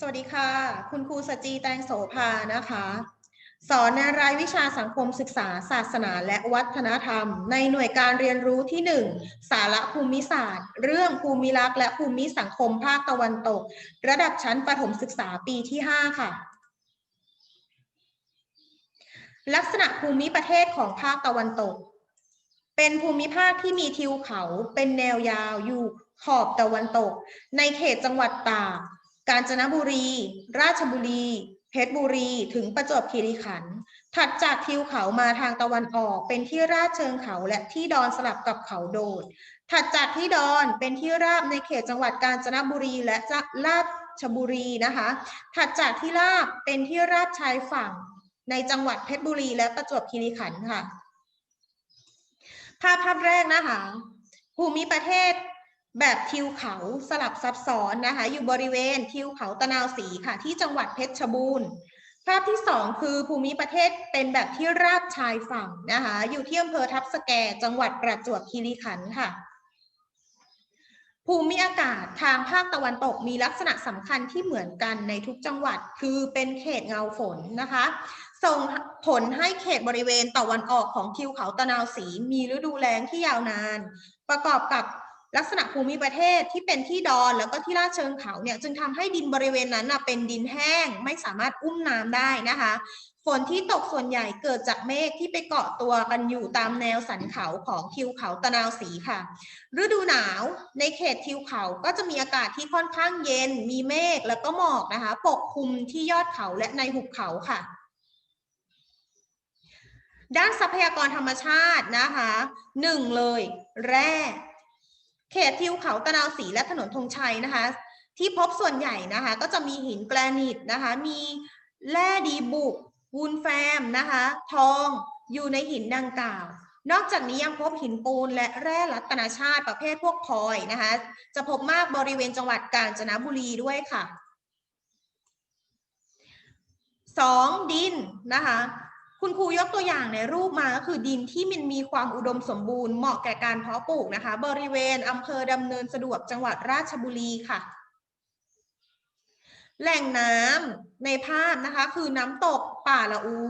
สวัสดีค่ะ คุณครูสจีแตงโสภานะคะ สอนในรายวิชาสังคมศึกษา ศาสนาและวัฒนธรรม ในหน่วยการเรียนรู้ที่ 1 สาระภูมิศาสตร์ เรื่องภูมิลักษณ์และภูมิสังคมภาคตะวันตก ระดับชั้นประถมศึกษาปีที่ 5 ค่ะ ลักษณะภูมิประเทศของภาคตะวันตก เป็นภูมิภาคที่มีทิวเขาเป็นแนวยาวอยู่ขอบตะวันตก ในเขตจังหวัดตาก กาญจนบุรี ราชบุรี เพชรบุรี ถึงประจวบคีรีขันธ์ถัดจากทิวเขามาทางตะวันออกเป็นที่ราบเชิงเขาและที่ดอนสลับกับเขาโดด ถัดจากที่ดอนเป็นที่ราบในเขตจังหวัดกาญจนบุรีและจะราชบุรีนะคะ ถัดจากที่ราบเป็นที่ราบชายฝั่งในจังหวัดเพชรบุรีและประจวบคีรีขันธ์ค่ะ ภาพภาพแรกนะคะ ภูมิประเทศ แบบทิวเขาสลับซับซ้อนนะคะ อยู่บริเวณทิวเขาตะนาวศรีค่ะ ที่จังหวัดเพชรบูรณ์ภาพที่สองคือภูมิประเทศเป็นแบบที่ราบชายฝั่งนะคะ อยู่ที่อำเภอทับสแกจังหวัดประจวบคีรีขันธ์ค่ะ ภูมิอากาศทางภาคตะวันตกมีลักษณะสำคัญที่เหมือนกันในทุกจังหวัด คือเป็นเขตเงาฝนนะคะ ส่งผลให้เขตบริเวณตะวันออกของทิวเขาตะนาวศรีมีฤดูแล้งที่ยาวนาน ประกอบกับ ลักษณะภูมิประเทศที่เป็นที่ดอนแล้วก็ที่ลาดเชิงเขาเนี่ยจึงทำให้ดินบริเวณนั้นเป็นดินแห้งไม่สามารถอุ้มน้ำได้นะคะฝนที่ตกส่วนใหญ่เกิดจากเมฆที่ไปเกาะตัวกันอยู่ตามแนวสันเขาของทิวเขาตะนาวศรีค่ะ ฤดูหนาวในเขตทิวเขาก็จะมีอากาศที่ค่อนข้างเย็น มีเมฆแล้วก็หมอกนะคะ ปกคลุมที่ยอดเขาและในหุบเขาค่ะ ด้านทรัพยากรธรรมชาตินะคะหนึ่งเลย แร่ เขตทิวเขาตะนาวศรีและถนนธงชัยนะคะ ที่พบส่วนใหญ่นะคะ ก็จะมีหินแกรนิตนะคะ มีแร่ดีบุกวูลแฟมนะคะ ทองอยู่ในหินดังกล่าว นอกจากนี้ยังพบหินปูนและแร่รัตนชาติประเภทพวกพลอยนะคะ จะพบมากบริเวณจังหวัดกาญจนบุรีด้วยค่ะสองดินนะคะ คุณครูยกตัวอย่างในรูปมาก็คือดินที่มันมีความอุดมสมบูรณ์เหมาะแก่การเพาะปลูกนะคะ บริเวณอำเภอดำเนินสะดวกจังหวัดราชบุรีค่ะ แหล่งน้ำในภาพนะคะ คือน้ำตกป่าละอู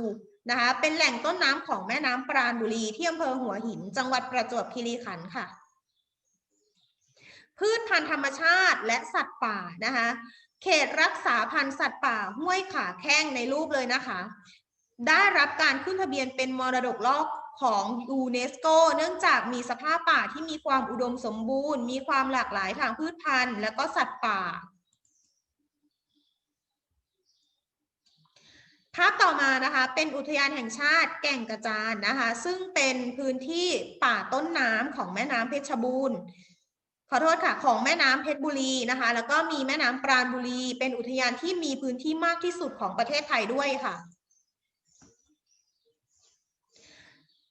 นะคะ เป็นแหล่งต้นน้ำของแม่น้ำปราณบุรีที่อำเภอหัวหิน จังหวัดประจวบคีรีขันธ์ค่ะ พืชพันธุ์ธรรมชาติและสัตว์ป่านะคะเขตรักษาพันธุ์สัตว์ป่าห้วยขาแข้งในรูปเลยนะคะ ได้รับการขึ้นทะเบียนเป็นมรดกโลกของยูเนสโกเนื่องจากมีสภาพป่าที่มีความอุดมสมบูรณ์ มีความหลากหลายทางพืชพันธุ์ และก็สัตว์ป่า ภาพต่อมานะคะ เป็นอุทยานแห่งชาติแก่งกระจานนะคะ ซึ่งเป็นพื้นที่ป่าต้นน้ำของแม่น้ำเพชรบูรณ์ขอโทษค่ะ ของแม่น้ำเพชรบุรีนะคะ แล้วก็มีแม่น้ำปราณบุรี เป็นอุทยานที่มีพื้นที่มากที่สุดของประเทศไทยด้วยค่ะ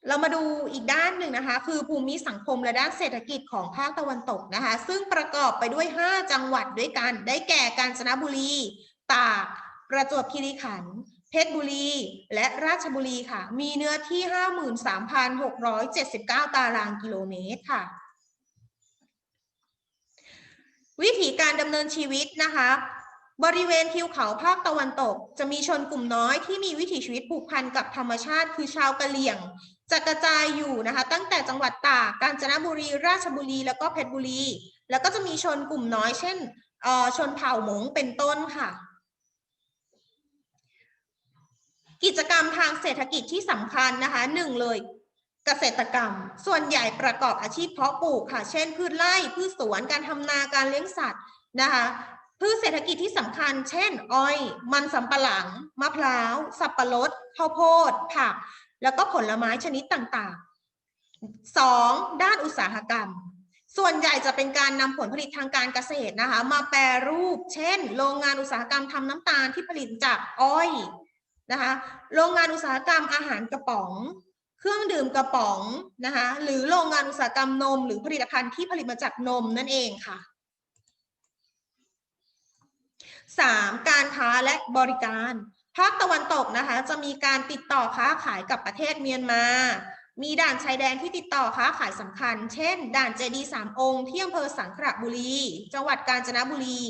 เรามาดูอีกด้านหนึ่งนะคะ คือภูมิสังคมและด้านเศรษฐกิจของภาคตะวันตกนะคะ ซึ่งประกอบไปด้วย 5 จังหวัดด้วยกัน ได้แก่กาญจนบุรี ตาก ประจวบคีรีขันธ์เพชรบุรี และราชบุรีค่ะ มีเนื้อที่ 53,679 ตารางกิโลเมตรค่ะ วิธีการดำเนินชีวิตนะคะ บริเวณทิวเขาภาคตะวันตก จะมีชนกลุ่มน้อยที่มีวิถีชีวิตผูกพันกับธรรมชาติ คือชาวกะเหรี่ยงจะกระจายอยู่นะคะ ตั้งแต่จังหวัดตากกาญจนบุรี ราชบุรี แล้วก็เพชรบุรี แล้วก็จะมีชนกลุ่มน้อยเช่นชนเผ่าหมงเป็นต้นค่ะ กิจกรรมทางเศรษฐกิจที่สำคัญนะคะหนึ่งเลยเกษตรกรรม ส่วนใหญ่ประกอบอาชีพเพาะปลูกค่ะ เช่น พืชไร่พืชสวนการทำนาการเลี้ยงสัตว์นะคะ พืชเศรษฐกิจที่สำคัญ เช่น อ้อย มันสำปะหลัง มะพร้าว สับปะรด ข้าวโพด ผัก แล้วก็ผลไม้ชนิดต่างๆสองด้านอุตสาหกรรม ส่วนใหญ่จะเป็นการนำผลผลิตทางการเกษตรนะคะ มาแปรรูป เช่น โรงงานอุตสาหกรรมทำน้ำตาลที่ผลิตจากอ้อยนะคะ โรงงานอุตสาหกรรมอาหารกระป๋อง เครื่องดื่มกระป๋องนะคะ หรือโรงงานอุตสาหกรรมนม หรือผลิตภัณฑ์ที่ผลิตมาจากนมนั่นเองค่ะ สามการค้าและบริการ ภาคตะวันตกนะคะ จะมีการติดต่อค้าขายกับประเทศเมียนมา มีด่านชายแดนที่ติดต่อค้าขายสำคัญ เช่น ด่านเจดีสามองค์ที่อำเภอสังขละบุรี จังหวัดกาญจนบุรี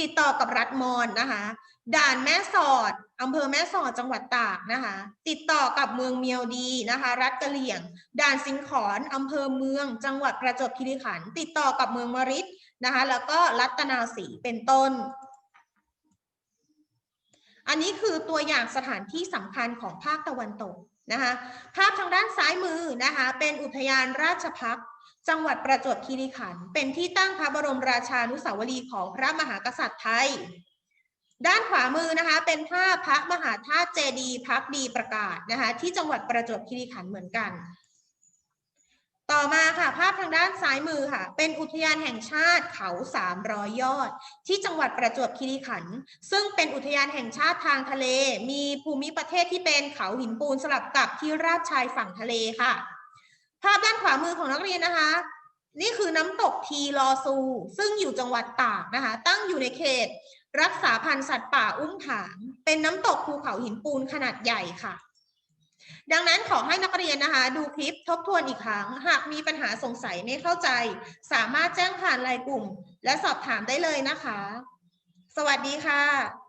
ติดต่อกับรัฐมอนนะคะ ด่านแม่สอดอำเภอแม่สอดจังหวัดตากนะคะ ติดต่อกับเมืองเมียวดีนะคะ รัฐกะเหลี่ยง ด่านสิงขอนอำเภอเมือง จังหวัดประจวบคีรีขันธ์ติดต่อกับเมืองมริดนะคะ แล้วก็รัตนาสีเป็นต้น อันนี้คือตัวอย่างสถานที่สำคัญของภาคตะวันตกนะคะ ภาพทางด้านซ้ายมือนะคะ เป็นอุทยานราชพักษ์จังหวัดประจวบคีรีขันธ์เป็นที่ตั้งพระบรมราชานุสาวรีย์ของพระมหากษัตริย์ไทย ด้านขวามือนะคะเป็นภาพพระมหาธาตุเจดีย์พักดีประกาศนะคะที่จังหวัดประจวบคีรีขันธ์เหมือนกัน ต่อมาค่ะภาพทางด้านซ้ายมือค่ะ เป็นอุทยานแห่งชาติเขาสามร้อยยอด ที่จังหวัดประจวบคีรีขันธ์ซึ่งเป็นอุทยานแห่งชาติทางทะเล มีภูมิประเทศที่เป็นเขาหินปูนสลับกับที่ราบชายฝั่งทะเลค่ะ ภาพด้านขวามือของนักเรียนนะคะ นี่คือน้ำตกทีลอซู ซึ่งอยู่จังหวัดตากนะคะ ตั้งอยู่ในเขต รักษาพันธุ์สัตว์ป่าอุ้มผางเป็นน้ำตกภูเขาหินปูนขนาดใหญ่ค่ะ ดังนั้นขอให้นักเรียนนะคะ ดูคลิปทบทวนอีกครั้ง หากมีปัญหาสงสัยไม่เข้าใจ สามารถแจ้งผ่านไลน์กลุ่ม และสอบถามได้เลยนะคะ สวัสดีค่ะ